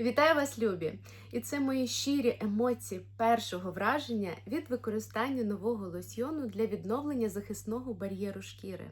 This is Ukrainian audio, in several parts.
Вітаю вас, любі! І це мої щирі емоції першого враження від використання нового лосьйону для відновлення захисного бар'єру шкіри,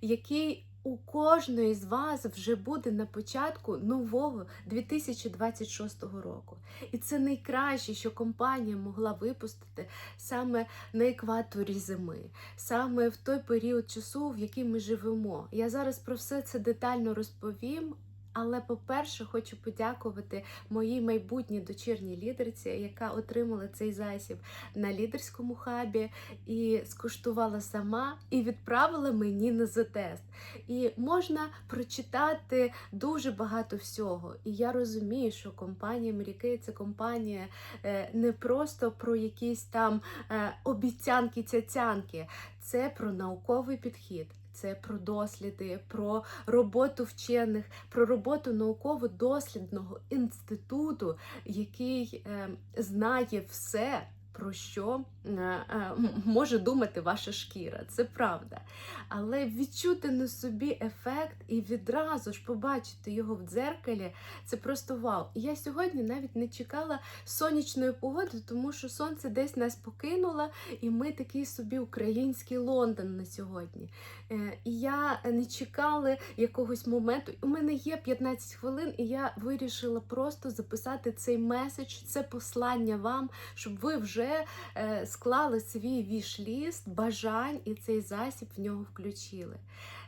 який у кожної з вас вже буде на початку нового 2026 року. І це найкраще, що компанія могла випустити саме на екваторі зими, саме в той період часу, в який ми живемо. Я зараз про все це детально розповім. Але, по-перше, хочу подякувати моїй майбутній дочірній лідерці, яка отримала цей засіб на лідерському хабі і скуштувала сама і відправила мені на затест. І можна прочитати дуже багато всього. І я розумію, що компанія Мріки це компанія е, не просто про якісь там е, обіцянки цяцянки це про науковий підхід. Це про досліди, про роботу вчених, про роботу науково-дослідного інституту, який е, знає все, про що е, е, може думати ваша шкіра. Це правда. Але відчути на собі ефект і відразу ж побачити його в дзеркалі це просто вау. І я сьогодні навіть не чекала сонячної погоди, тому що сонце десь нас покинуло, і ми такий собі український Лондон на сьогодні. Е, І я не чекала якогось моменту. У мене є 15 хвилин, і я вирішила просто записати цей меседж, це послання вам, щоб ви вже е, склали свій віш-ліст бажань і цей засіб в нього включили.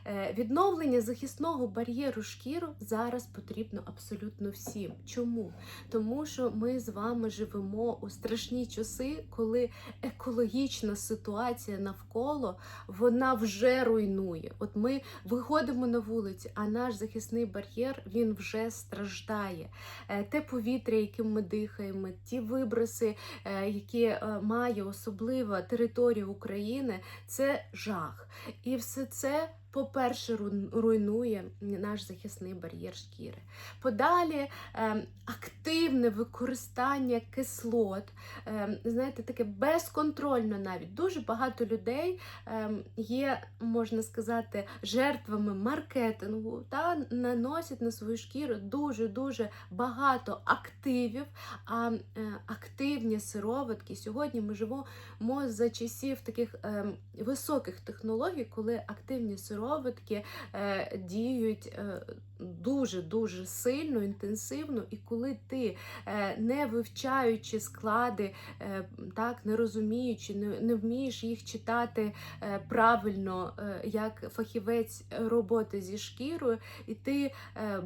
Е, Відновлення захисного бар'єру шкіру зараз потрібно абсолютно всім. Чому? Тому що ми з вами живемо у страшні часи, коли екологічна ситуація навколо вона вже руйнує. От ми виходимо на вулицю, а наш захисний бар'єр він вже страждає. Е, Те повітря, яким ми дихаємо, ті виброси, е, які має особлива територія України, це жах. І все це. По-перше, руйнує наш захисний бар'єр шкіри. Подалі ем, активне використання кислот, ем, знаєте, таке безконтрольно навіть. Дуже багато людей ем, є, можна сказати, жертвами маркетингу та наносять на свою шкіру дуже-дуже багато активів, а активні сироватки. Сьогодні ми живемо за часів таких високих технологій, коли активні сироватки е, діють дуже-дуже сильно, інтенсивно, і коли ти, е, не вивчаючи склади, е, так, не розуміючи, не, не вмієш їх читати правильно, як фахівець роботи зі шкірою, і ти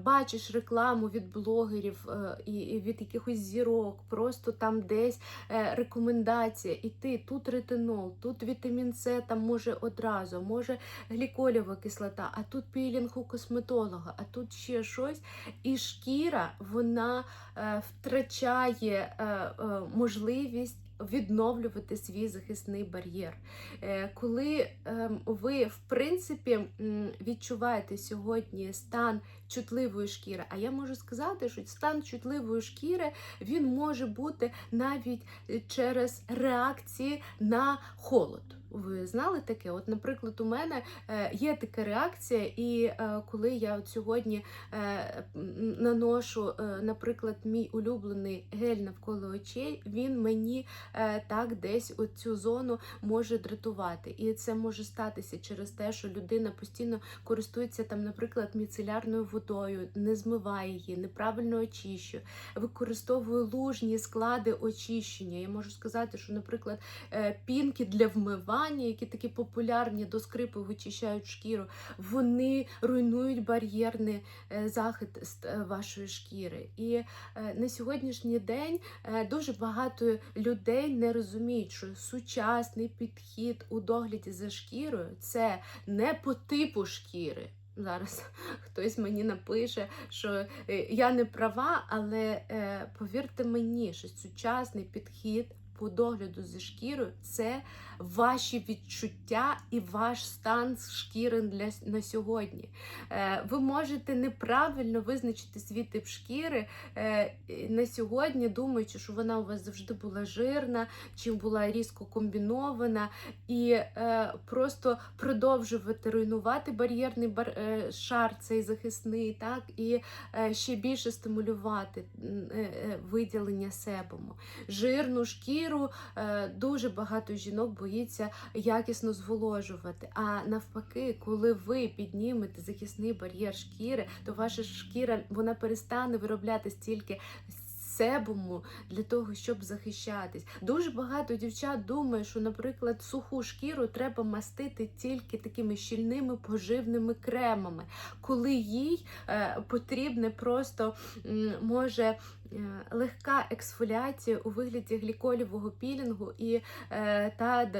бачиш рекламу від блогерів і, від якихось зірок, просто там десь рекомендація, і ти тут ретинол, тут вітамін С, там може одразу, може гліколєва кислота, а тут пілінг у косметолога, а тут ще щось. І шкіра вона е, втрачає е, е, можливість. Відновлювати свій захисний бар'єр. Е, Коли ем, ви, в принципі, відчуваєте сьогодні стан чутливої шкіри, а я можу сказати, що стан чутливої шкіри він може бути навіть е, через реакції на холод. Ви знали таке? От, наприклад, у мене е, є така реакція, і е, коли я от сьогодні е, наношу, наприклад, мій улюблений гель навколо очей, він мені так десь цю зону може дратувати. І це може статися через те, що людина постійно користується там, наприклад, міцелярною водою, не змиває її, неправильно очищує, використовує лужні склади очищення. Я можу сказати, що, наприклад, пінки для вмивання, які такі популярні до скрипу вичищають шкіру, вони руйнують бар'єрний е, захист е, вашої шкіри. І е, на сьогоднішній день дуже багато людей не розуміють, що сучасний підхід у догляді за шкірою це не по типу шкіри. Зараз хтось мені напише, що я не права, але повірте мені, що сучасний підхід по догляду за шкірою це ваші відчуття і ваш стан шкіри для на сьогодні. Е, Ви можете неправильно визначити свій тип шкіри е, на сьогодні, думаючи, що вона у вас завжди була жирна, чи була різко комбінована, і е, просто продовжувати руйнувати бар'єрний бар, шар, цей захисний, так, і ще більше стимулювати виділення себуму. Жирну шкіру дуже багато жінок боїться якісно зволожувати. А навпаки, коли ви піднімете захисний бар'єр шкіри, то ваша шкіра вона перестане виробляти стільки себуму для того, щоб захищатись. Дуже багато дівчат думає, що, наприклад, суху шкіру треба мастити тільки такими щільними поживними кремами, коли їй е, потрібне просто може. Е, Легка ексфоліація у вигляді гліколівого пілінгу і е, та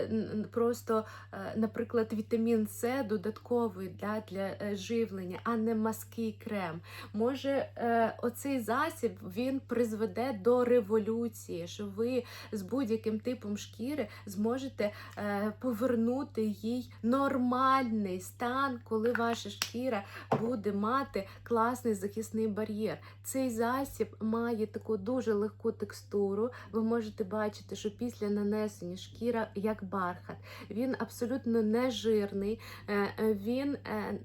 просто, е, наприклад, вітамін С додатковий для, для живлення, а не мазкий крем. Може, оцей засіб він призведе до революції, що ви з будь-яким типом шкіри зможете повернути їй нормальний стан, коли ваша шкіра буде мати класний захисний бар'єр. Цей засіб має таку дуже легку текстуру. Ви можете бачити, що після нанесення шкіра як бархат. Він абсолютно не жирний. Е, е, Він е,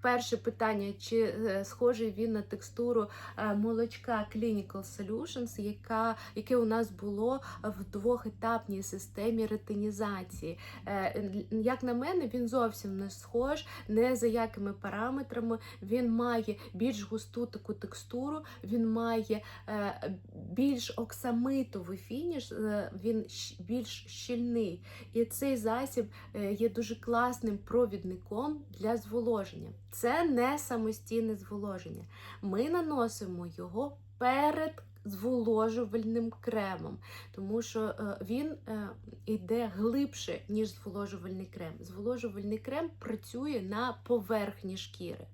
Перше питання, чи е, схожий він на текстуру е, молочка Clinical Solutions, яка, яке у нас було в двохетапній системі ретинізації. Е, Як на мене, він зовсім не схож, не за якими параметрами. Він має більш густу таку текстуру, він має е, більш оксамитовий фініш, е, він більш щільний. І цей засіб е, є дуже класним провідником для зволоження. Це не самостійне зволоження. Ми наносимо його перед зволожувальним кремом, тому що е, він е, йде глибше, ніж зволожувальний крем. Зволожувальний крем працює на поверхні шкіри,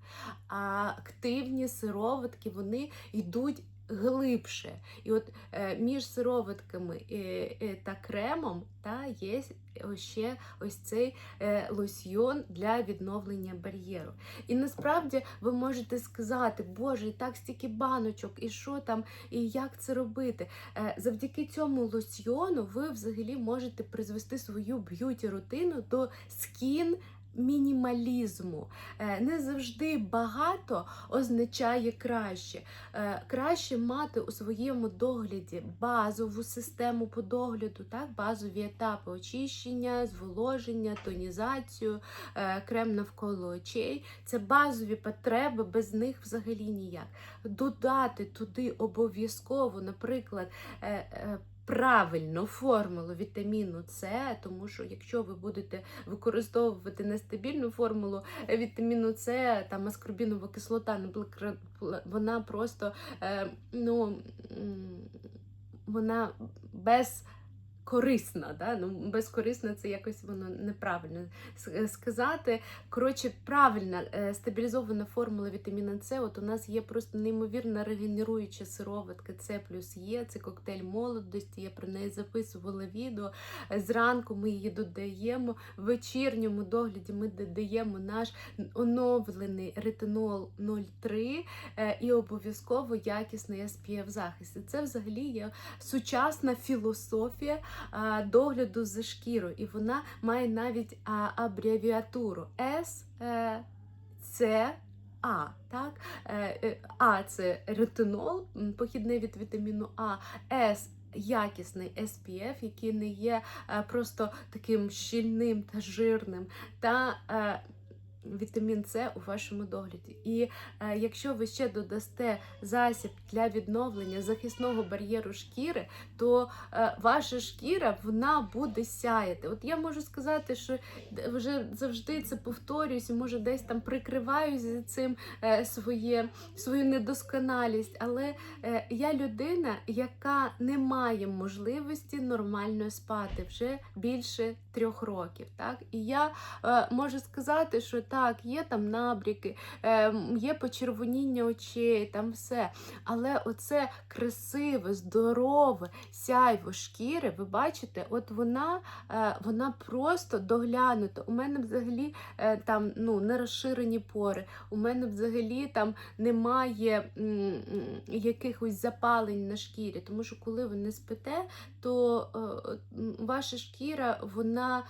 а активні сироватки вони йдуть глибше. І от е, між сироватками е, е, та кремом та є ще ось цей лосьйон для відновлення бар'єру. І насправді ви можете сказати, Боже, і так стільки баночок, і що там, і як це робити. Завдяки цьому лосьйону ви взагалі можете призвести свою б'юті рутину до скін. Мінімалізму Е, не завжди багато означає краще. Е, Краще мати у своєму догляді базову систему по догляду, так, базові етапи очищення, зволоження, тонізацію, е, крем навколо очей. Це базові потреби, без них взагалі ніяк. Додати туди обов'язково, наприклад, правильну формулу вітаміну С, тому що якщо ви будете використовувати нестабільну формулу е, вітаміну С, там аскорбінова кислота, наприклад, вона просто е, ну, вона без корисна, да? ну, безкорисна це якось воно неправильно сказати. Коротше, правильна е, стабілізована формула вітаміна С. От у нас є просто неймовірна регенеруюча сироватка С плюс Є. Це коктейль молодості. Я про неї записувала відео. Е, Зранку ми її додаємо. В вечірньому догляді ми додаємо наш оновлений ретинол 0,3 е, і обов'язково якісний SPF захист. І це взагалі є сучасна філософія догляду за шкірою, і вона має навіть абревіатуру S, е, А. Так? Е, е, А це ретинол, похідний від вітаміну А, С. Якісний SPF, який не є просто таким щільним та жирним, та вітамін С у вашому догляді. І е, якщо ви ще додасте засіб для відновлення захисного бар'єру шкіри, то е, ваша шкіра вона буде сяяти. От я можу сказати, що вже завжди це повторююсь, може десь там прикриваю за цим е, своє, свою недосконалість. Але е, я людина, яка не має можливості нормально спати вже більше трьох років. Так? І я е, можу сказати, що так, є там набріки, е, є почервоніння очей, там все. Але оце красиве, здорове сяйво шкіри, ви бачите, от вона, е, вона просто доглянута. У мене взагалі е, там ну, не розширені пори, у мене взагалі там немає якихось запалень на шкірі, тому що коли ви не спите, то ваша шкіра вона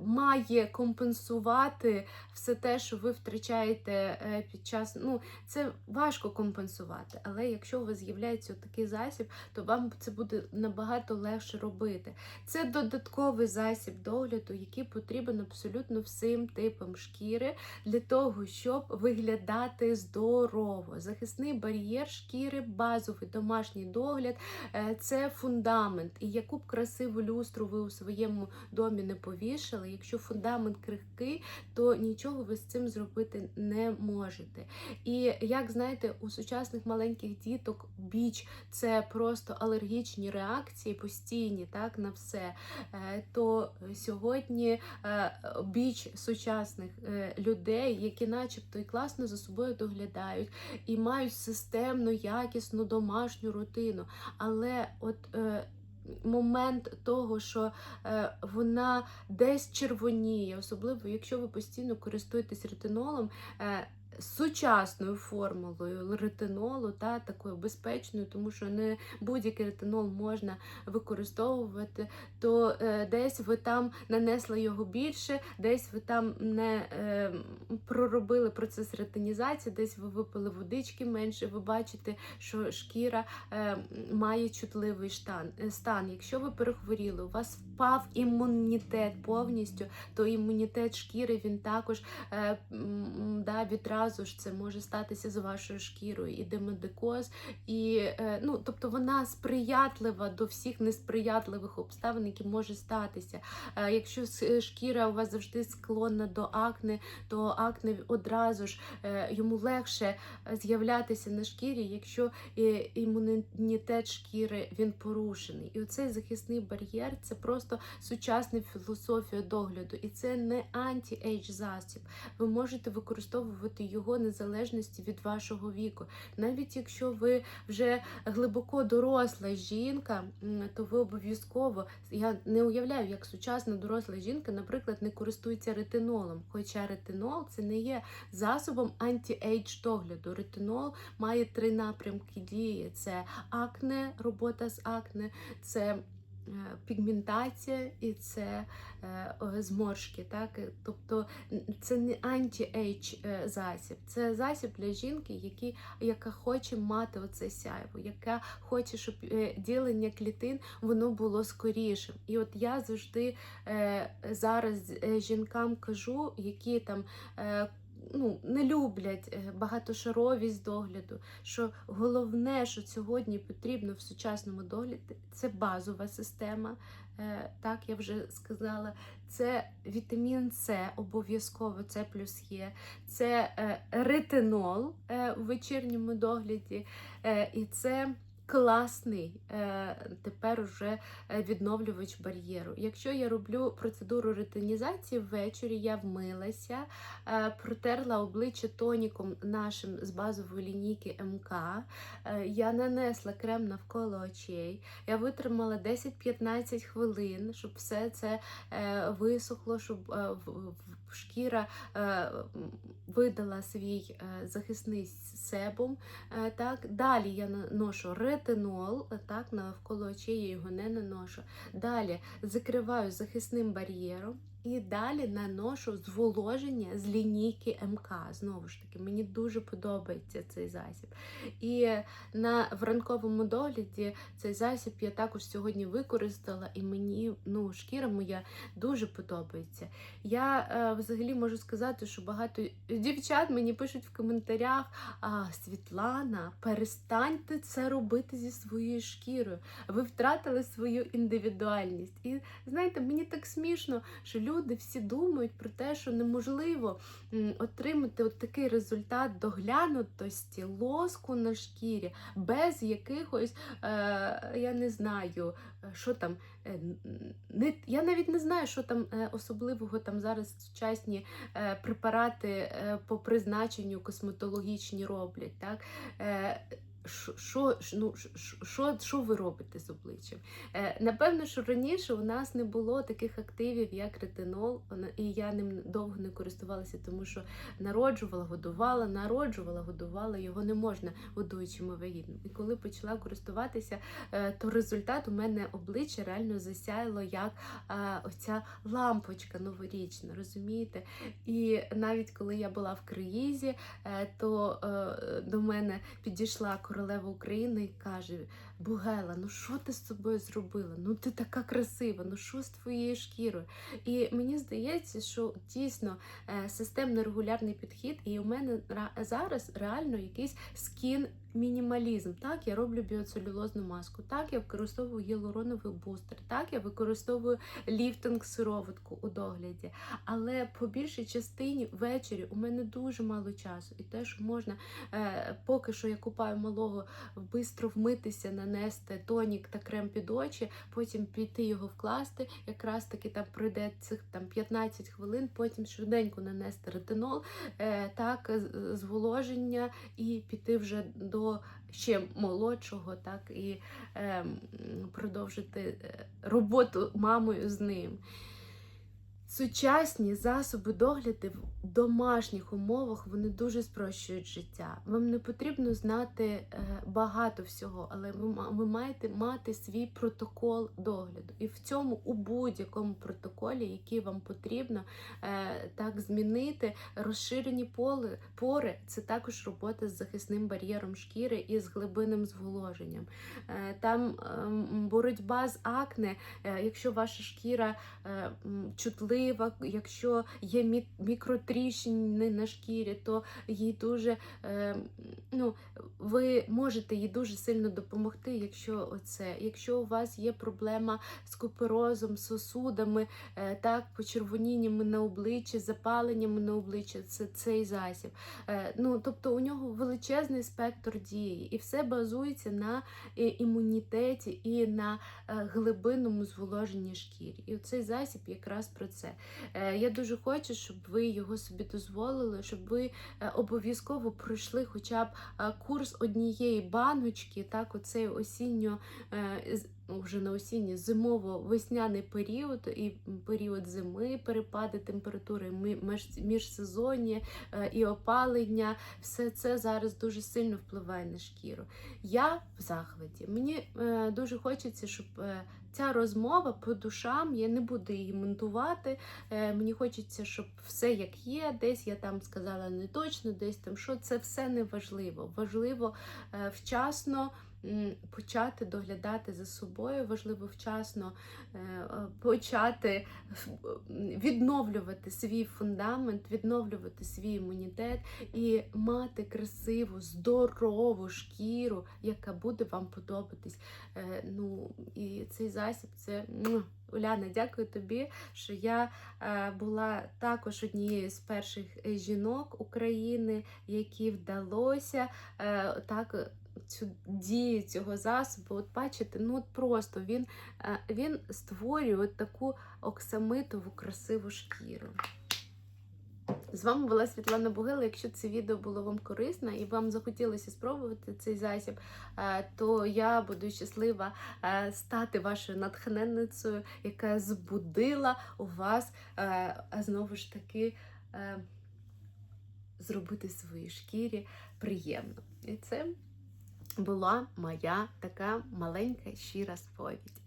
має компенсувати все те, що ви втрачаєте е, під час. Ну, це важко компенсувати, але якщо у вас з'являється такий засіб, то вам це буде набагато легше робити. Це додатковий засіб догляду, який потрібен абсолютно всім типам шкіри для того, щоб виглядати здорово. Захисний бар'єр шкіри, базовий домашній догляд е, це фундамент. І яку б красиву люстру ви у своєму домі не повішали, якщо фундамент крихкий, то нічого ви з цим зробити не можете. І як знаєте, у сучасних маленьких діток біч це просто алергічні реакції постійні, так на все. Е, То сьогодні е, біч сучасних е, людей, які, начебто, і класно за собою доглядають, і мають системну, якісну домашню рутину. Але от момент того, що е, вона десь червоніє, особливо якщо ви постійно користуєтесь ретинолом. Сучасною формулою ретинолу, та такою безпечною, тому що не будь-який ретинол можна використовувати, то е, десь ви там нанесли його більше, десь ви там не е, проробили процес ретинізації, десь ви випили водички менше. Ви бачите, що шкіра е, має чутливий штан, е, стан. Якщо ви перехворіли, у вас впав імунітет повністю, то імунітет шкіри він також е, да, відразу ж це може статися з вашою шкірою, і демодикоз, і е, ну, тобто вона сприятлива до всіх несприятливих обставин, які може статися. Е, Якщо шкіра у вас завжди склонна до акне, то акне одразу ж е, йому легше е, з'являтися на шкірі, якщо е, імунітет шкіри він порушений. І оцей захисний бар'єр це просто сучасна філософія догляду, і це не анті-ейдж засіб. Ви можете використовувати його незалежності від вашого віку. Навіть якщо ви вже глибоко доросла жінка, то ви обов'язково я не уявляю, як сучасна доросла жінка, наприклад, не користується ретинолом. Хоча ретинол це не є засобом анті-ейдж догляду. Ретинол має три напрямки дії: це акне, робота з акне, це Пігментація і це е, зморшки, так Е, тобто це не анті-ейдж е, засіб, це засіб для жінки, які, яка хоче мати оце сяйво, яка хоче, щоб е, ділення клітин воно було скорішим. І от я завжди е, зараз е, жінкам кажу, які там. Ну, не люблять е, багатошаровість догляду. Що головне, що сьогодні потрібно в сучасному догляді, це базова система. Е, Так, я вже сказала, це вітамін С обов'язково, це плюс є. Це е, ретинол в вечірньому догляді, і це класний е, тепер уже е, відновлювач бар'єру. Якщо я роблю процедуру ретинізації ввечері, я вмилася, е, протерла обличчя тоніком нашим з базової лінійки МК. Я нанесла крем навколо очей. Я витримала 10-15 хвилин, щоб все це висохло, щоб шкіра видала свій захисний себум. Так, далі я наношу ретинол, е, так, навколо очей я його не наношу. Далі закриваю захисним бар'єром. І далі наношу зволоження з лінійки МК. Знову ж таки, мені дуже подобається цей засіб. І на в ранковому догляді цей засіб я також сьогодні використала, і мені ну, шкіра моя дуже подобається. Я е, взагалі можу сказати, що багато дівчат мені пишуть в коментарях: а, Світлана, перестаньте це робити зі своєю шкірою. Ви втратили свою індивідуальність. І знаєте, мені так смішно, що люди всі думають про те, що неможливо отримати от такий результат доглянутості, лоску на шкірі, без якихось, е, я не знаю, е, що там. е, Не, я навіть не знаю, що там е, особливого там зараз сучасні е, препарати е, по призначенню косметологічні роблять. Так? Е, що, ну, що, що, ви робите з обличчям? Е, напевно, що раніше у нас не було таких активів, як ретинол, і я ним довго не користувалася, тому що народжувала, годувала, народжувала, годувала, його не можна годуючими вагітним. І коли почала користуватися, е, то результат у мене обличчя реально засяяло як е, оця лампочка новорічна, розумієте? І навіть коли я була в круїзі, е, то до мене підійшла королева України каже: Бугела, ну що ти з собою зробила? Ну ти така красива, ну що з твоєю шкірою? І мені здається, що дійсно е, системно регулярний підхід, і у мене зараз реально якийсь скін. Мінімалізм, так, я роблю біоцелюлозну маску, так, я використовую гіалуроновий бустер, так, я використовую ліфтинг сироватку у догляді. Але по більшій частині ввечері у мене дуже мало часу. І те, що можна, е, поки що я купаю малого, бистро вмитися, нанести тонік та крем під очі, потім піти його вкласти. Якраз таки там пройде цих там 15 хвилин, потім швиденько нанести ретинол, е, так, зволоження і піти вже до ще молодшого, так, і ем, продовжити е, роботу мамою з ним. Сучасні засоби догляду в домашніх умовах вони дуже спрощують життя. Вам не потрібно знати е, багато всього, але ви, маєте мати свій протокол догляду. І в цьому у будь-якому протоколі, який вам потрібно е, так змінити, розширені поли, пори це також робота з захисним бар'єром шкіри і з глибинним зволоженням. Е, там ем, боротьба з акне, якщо ваша шкіра е, м, якщо є мікротріщини на шкірі, то їй дуже е, ну, ви можете їй дуже сильно допомогти, якщо оце. Якщо у вас є проблема з куперозом, сосудами, е, так, почервоніннями на обличчі, запаленнями на обличчі, це цей засіб. Е, ну, тобто у нього величезний спектр дії, і все базується на імунітеті і на глибинному зволоженні шкіри. І цей засіб якраз про це. Е, Я дуже хочу, щоб ви його собі дозволили, щоб ви е, обов'язково пройшли хоча б е, курс однієї баночки, так, оцей осінньо. Ну, Вже на осінній зимово-весняний період і період зими, перепади температури, міжсезоння е, і опалення, все це зараз дуже сильно впливає на шкіру. Я в захваті. Мені е, дуже хочеться, щоб е, ця розмова по душам, я не буду її монтувати. Мені хочеться, щоб все як є. Десь я там сказала не точно, десь там що це все не важливо. Важливо вчасно. Почати доглядати за собою, важливо вчасно е, е, почати відновлювати свій фундамент, відновлювати свій імунітет і мати красиву, здорову шкіру, яка буде вам подобатись. Е, Ну і цей засіб це. Уляна, дякую тобі, що я була також однією з перших жінок України, які вдалося так. Цю дію цього засобу, от бачите, ну от просто він, е, він створює от таку оксамитову красиву шкіру. З вами була Світлана Бугила. Якщо це відео було вам корисно і вам захотілося спробувати цей засіб, е, то я буду щаслива е, стати вашою натхненницею, яка збудила у вас знову ж таки зробити своїй шкірі приємно. І це була моя така маленька щира сповідь.